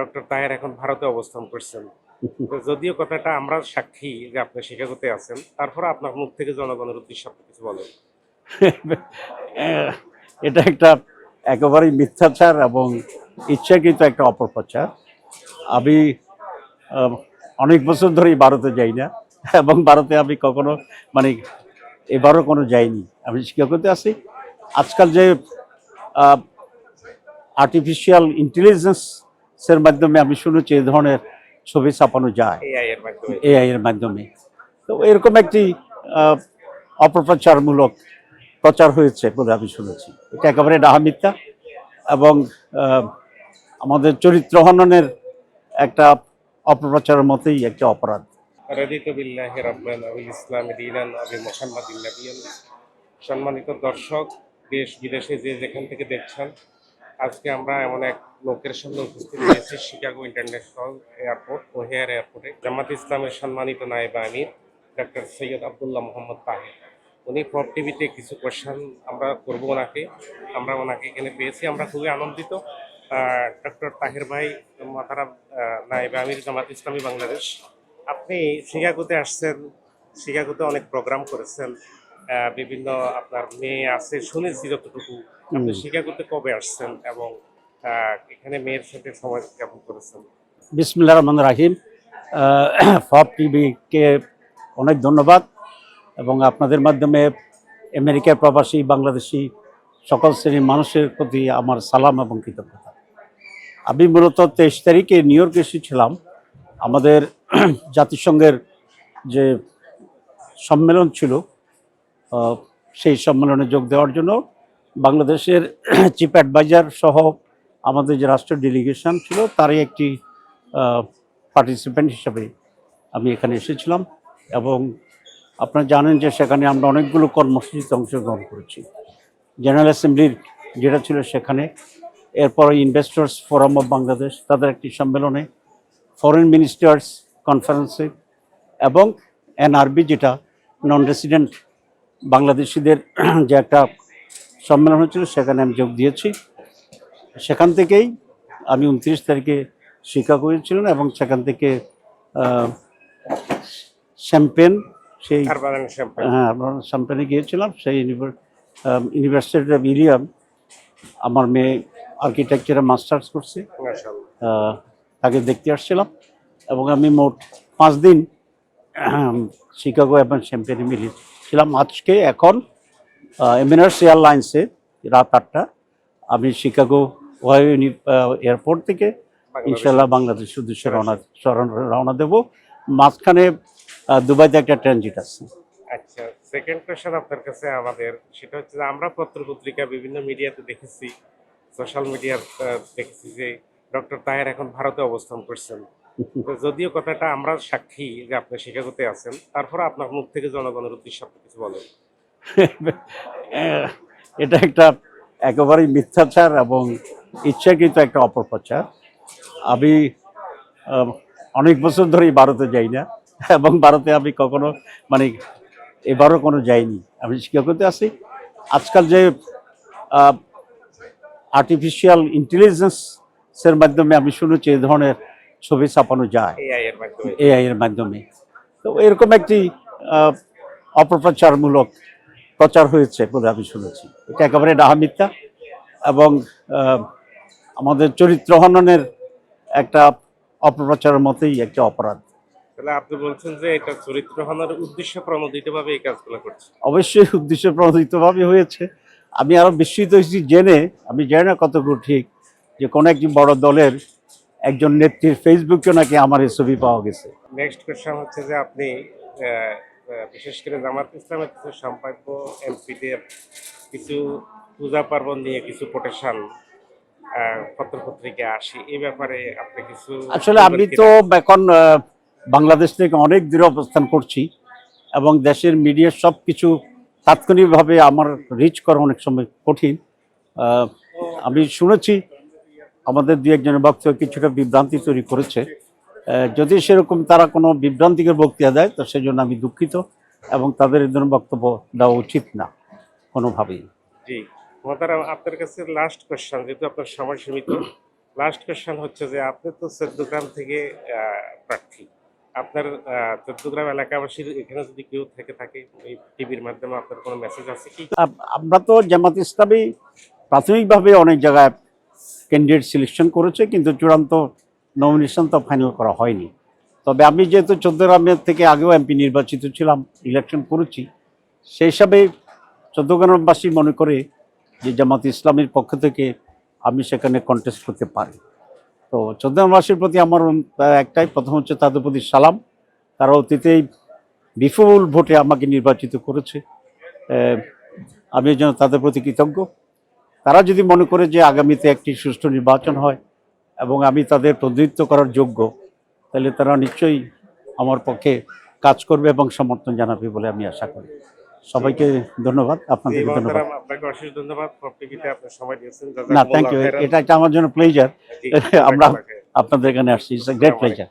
Doctor Taher এখন ভারতে অবস্থান করছেন। যদিও কথাটা আমরা সাক্ষী যে আপনি শিকাগোতে আছেন, তারপরে আপনার মুখ থেকে জনগণের উদ্দেশ্যে আপনি কিছু বলেন। এটা একটা একেবারেই মিথ্যাচার এবং ইচ্ছাকৃত একটা অপপ্রচার। আমি অনেক বছর ধরেই ভারতে যাই না এবং ভারতে আমি কখনো মানে এবারও কোনো যাইনি। আমি শিকাগোতে আছি। আজকাল যে আর্টিফিশিয়াল ইন্টেলিজেন্সের মাধ্যমে আমি শুনেছি এই ধরনের ছবি ছাপানো যায়। এআই এর মাধ্যমে। তো এরকম একটি অপপ্রচারমূলক প্রচার হয়েছে বলে আমি শুনেছি। এটা একেবারে ডাহা মিথ্যা এবং আমাদের চরিত্র হননের একটা অপপ্রচারের মতোই একটা অপরাধ। সম্মানিত দর্শক দেশ বিদেশে যে যেখান থেকে দেখছেন আজকে আমরা এমন এক লোকের সামনে উপস্থিত হয়েছি শিকাগো ইন্টারন্যাশনাল এয়ারপোর্ট ওহেয়ার এয়ারপোর্টে। জামাত ইসলামের সম্মানিত নায়েব আমির ডক্টর সৈয়দ আবদুল্লাহ মোহাম্মদ তাহের। উনি পপ টিভিতে কিছু কোয়েশ্চেন আমরা করব ওনাকে, আমরা ওনাকে এখানে পেয়েছি। আমরা খুবই আনন্দিত। ডক্টর তাহের ভাই মাতারা নায়েব আমির, জামাত ইসলামী বাংলাদেশ। আপনি শিকাগোতে আসছেন, শিকাগোতে অনেক প্রোগ্রাম করেছেন। বিভিন্ন আপনার মেয়ে আছে শুনেছি যতটুকু। আপনি। শিকাগোতে কবে আসছেন এবং এখানে মেয়ের সাথে সময় কেমন করেছেন? বিসমুল্লাহ রহমান রাহিম। ফব টিভিকে অনেক ধন্যবাদ এবং আপনাদের মাধ্যমে আমেরিকার প্রবাসী বাংলাদেশি সকল শ্রেণির মানুষের প্রতি আমার সালাম এবং কৃতজ্ঞতা। আমি মূলত তেইশ তারিখে নিউ ইয়র্কে এসেছিলাম। আমাদের জাতিসংঘের যে সম্মেলন ছিল সেই সম্মেলনে যোগ দেওয়ার জন্য বাংলাদেশের চিফ অ্যাডভাইজার সহ আমাদের যে রাষ্ট্র ডেলিগেশন ছিল, তারই একটি পার্টিসিপেন্ট হিসাবে আমি এখানে এসেছিলাম এবং আপনারা জানেন যে সেখানে আমরা অনেকগুলো কর্মসূচিতে অংশগ্রহণ করেছি। জেনারেল অ্যাসেম্বলির যেটা ছিল সেখানে, এরপর ইনভেস্টর্স ফোরাম অফ বাংলাদেশ তাদের একটি সম্মেলনে ফরেন মিনিস্টার্স কনফারেন্সে এবং এনআরবি যেটা নন রেসিডেন্ট বাংলাদেশিদের যে একটা সম্মেলন হয়েছিল সেখানে আমি যোগ দিয়েছি। সেখান থেকেই আমি উনত্রিশ তারিখে শিকাগো ছিলেন এবং সেখান থেকে শ্যাম্পেন সেই হ্যাঁ আমরা শ্যাম্পেনে গিয়েছিলাম। সেই ইউনিভার্সিটি অফ ইলিয়াম আমার মেয়ে আর্কিটেকচারে মাস্টার্স করছে। তাকে দেখতে আসছিলাম এবং আমি মোট পাঁচ দিন শিকাগো এবং শ্যাম্পেনে মিলিয়ে ছিলাম আজকে এখন এমিনার্স এয়ারলাইন্সে রাত আটটা। আমি শিকাগো ওয়াই এয়ারপোর্ট থেকে। ইনশাল্লাহ বাংলাদেশ উদ্দেশ্যে রওনা রওনা- দেবো। মাঝখানে দুবাইতে একটা ট্রানজিট আছে। আচ্ছা সেকেন্ড কোয়েশ্চেন আপনার কাছে আমাদের। সেটা হচ্ছে যে আমরা পত্রপত্রিকা বিভিন্ন মিডিয়াতে দেখেছি সোশ্যাল মিডিয়ার দেখেছি যে ডক্টর তাহের এখন ভারতে অবস্থান করছেন। যদিও কথাটা আমরা সাক্ষী যে আপনি শিকাগোতে আছেন, তারপরে আপনার মুখ থেকে জনগণের উদ্দেশ্যে আপনি কিছু বলেন। এটা একটা একেবারেই মিথ্যাচার এবং ইচ্ছাকৃত একটা অপপ্রচার। আমি অনেক বছর ধরেই ভারতে যাই না, এবং ভারতে আমি কখনো মানে এবারও কোনো যাইনি। আমি শিকাগোতে আছি। আজকাল যে আর্টিফিশিয়াল ইন্টেলিজেন্সের মাধ্যমে আমি শুনেছি এই ধরনের ছবি ছাপানো যায়। এআই এর মাধ্যমে। তো এরকম একটি অপপ্রচারমূলক প্রচার হয়েছে বলে আমি শুনেছি। এটা একেবারে ডাহা মিথ্যা এবং আমাদের চরিত্র হননের একটা অপপ্রচারের মতোই একটা অপরাধ। তাহলে আপনি বলছেন যে এটা চরিত্র হনার উদ্দেশ্য প্রণোদিতভাবে এই কাজগুলো করছে। অবশ্যই উদ্দেশ্য প্রণোদিতভাবে হয়েছে। আমি আরও বিস্মিত হয়েছি জেনে আমি জানি না কতটুকু ঠিক যে কোনো একটি বড় দলের একজন নেত্রীর ফেসবুকে নাকি আমার এই ছবি পাওয়া গেছে। নেক্সট কোয়েশ্চেন হচ্ছে যে আপনি বিশেষ করে জামাত ইসলামের কিছু সম্ভাব্য এমপিদের কিছু পূজা পার্বণ নিয়ে কিছু কোটেশন পত্রপত্রিকা আসে এই ব্যাপারে আপনি কিছু আসলে আমি তো এখন বাংলাদেশ থেকে অনেক দূরে অবস্থান করছি এবং দেশের মিডিয়া সব কিছু তাৎক্ষণিকভাবে আমার রিচ করা অনেক সময় কঠিন। আমি শুনেছি আমাদের দু একজনের বক্তব্য কিছুটা বিভ্রান্তি তৈরি করেছে। যদি সেরকম তারা কোনো বিভ্রান্তিকর বক্তৃতা দেয় তো সেজন্য আমি দুঃখিত এবং তাদের এই ধরনের বক্তব্য দেওয়া উচিত না কোনোভাবেই। জি মহতারাম আপনার কাছে লাস্ট কোয়েশ্চেন যেহেতু আপনার সময় সীমিত লাস্ট কোয়েশ্চেন হচ্ছে যে আপনি তো চোদ্দগ্রাম থেকে প্রার্থী। আপনার চোদ্দগ্রাম এলাকাবাসীর এখানে যদি কেউ থেকে থাকে এই টিভির মাধ্যমে আপনার কোনো মেসেজ আছে কি? আমরা তো জামাত ইসলামী প্রাথমিকভাবে অনেক জায়গায় ক্যান্ডিডেট সিলেকশন করেছে, কিন্তু চূড়ান্ত নমিনেশন তো ফাইনাল করা হয়নি। তবে আমি যেহেতু চোদ্দগ্রামের থেকে আগেও এমপি নির্বাচিত ছিলাম ইলেকশন করেছি, সেই হিসাবে চোদ্দগ্রামবাসী মনে করে যে জামাত ইসলামের পক্ষ থেকে আমি সেখানে কন্টেস্ট করতে পারি। তো চোদ্দগ্রামবাসীর প্রতি আমার একটাই, প্রথম হচ্ছে তাদের প্রতি সালাম। তারা অতীতেই বিপুল ভোটে আমাকে নির্বাচিত করেছে। আমি যেন তাদের প্রতি কৃতজ্ঞ। তারা যদি মনে করে যে আগামীতে একটি সুষ্ঠু নির্বাচন হয় এবং আমি তাদের প্রতিনিধিত্ব করার যোগ্য তাহলে তারা নিশ্চয়ই আমার পক্ষে কাজ করবে এবং সমর্থন জানাবে বলে আমি আশা করি। সবাইকে ধন্যবাদ আপনাদের ধন্যবাদ। আপনাকে অশেষ ধন্যবাদ। পপ আপনার সময় দিয়েছেন। না থ্যাংক ইউ। এটা একটা আমার জন্য প্লেজার আমরা আপনাদের এখানে আসছি। It's great pleasure